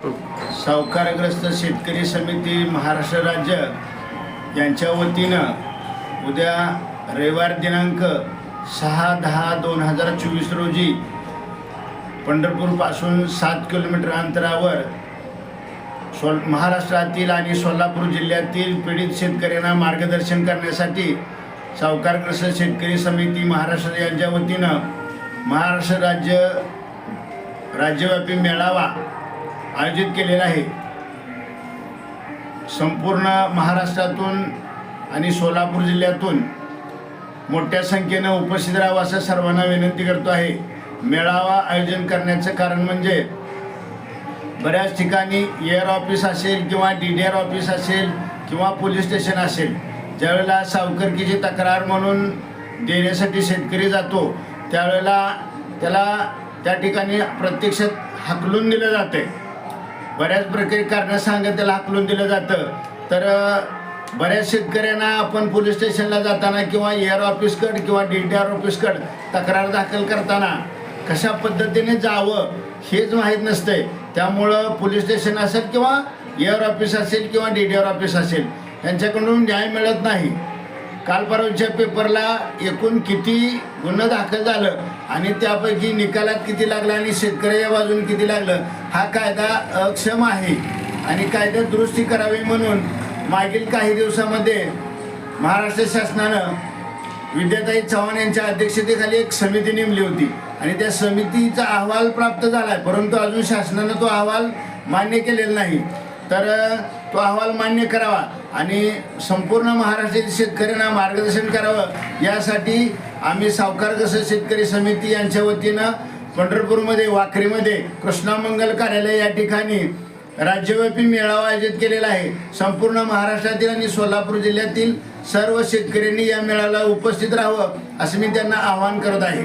सावकारग्रस्त शेतकरी समिती महाराष्ट्र राज्य यांच्या वतीनं उद्या रविवार दिनांक सहा दहा दोन हजार चोवीस रोजी पंढरपूरपासून सात किलोमीटर अंतरावर सोल महाराष्ट्रातील आणि सोलापूर जिल्ह्यातील पीडित शेतकऱ्यांना मार्गदर्शन करण्यासाठी सावकारग्रस्त शेतकरी समिती महाराष्ट्र यांच्या वतीनं महाराष्ट्र राज्य राज्यव्यापी मेळावा आयोजित केलेला आहे. संपूर्ण महाराष्ट्रातून आणि सोलापूर जिल्ह्यातून मोठ्या संख्येनं उपस्थित राहावं असं सर्वांना विनंती करतो आहे. मेळावा आयोजन करण्याचं कारण म्हणजे बऱ्याच ठिकाणी एअर ऑफिस असेल किंवा डी डी आर ऑफिस असेल किंवा पोलीस स्टेशन असेल ज्यावेळेला सावकरकीची तक्रार म्हणून देण्यासाठी शेतकरी जातो त्यावेळेला त्याला त्या ठिकाणी प्रत्यक्षात हकलून दिलं जाते बऱ्याच प्रकारे कारणं सांगत त्याला हाकलून दिलं जातं. तर बऱ्याच शेतकऱ्यांना आपण पोलीस स्टेशनला जाताना किंवा एअर ऑफिसकड किंवा डी टी आर ऑफिसकड तक्रार दाखल करताना कशा पद्धतीने जावं हेच माहीत नसतंय. त्यामुळं पोलीस स्टेशन असेल किंवा एअर ऑफिस असेल किंवा डी टी आर ऑफिस असेल यांच्याकडून न्याय मिळत नाही. काल परवाच्या पेपरला एकूण किती गुन्हा दाखल झालं आणि त्यापैकी निकालात किती लागलं आणि शेतकऱ्याच्या बाजूने किती लागलं हा कायदा अक्षम आहे. आणि कायद्यात दुरुस्ती करावी म्हणून मागील काही दिवसामध्ये महाराष्ट्र शासनानं विद्याताई चव्हाण यांच्या अध्यक्षतेखाली एक समिती नेमली होती. आणि त्या समितीचा अहवाल प्राप्त झाला आहे परंतु अजून शासनानं तो अहवाल मान्य केलेला नाही. तर तो अहवाल मान्य करावा आणि संपूर्ण महाराष्ट्रातील शेतकऱ्यांना मार्गदर्शन करावं. यासाठी आम्ही सावकार कसं शेतकरी समिती यांच्या वतीनं पंढरपूरमध्ये वाखरीमध्ये कृष्णामंगल कार्यालय या ठिकाणी राज्यव्यापी मेळावा आयोजित केलेला आहे. संपूर्ण महाराष्ट्रातील आणि सोलापूर जिल्ह्यातील सर्व शेतकऱ्यांनी या मेळाव्याला उपस्थित राहावं असं मी त्यांना आवाहन करत आहे.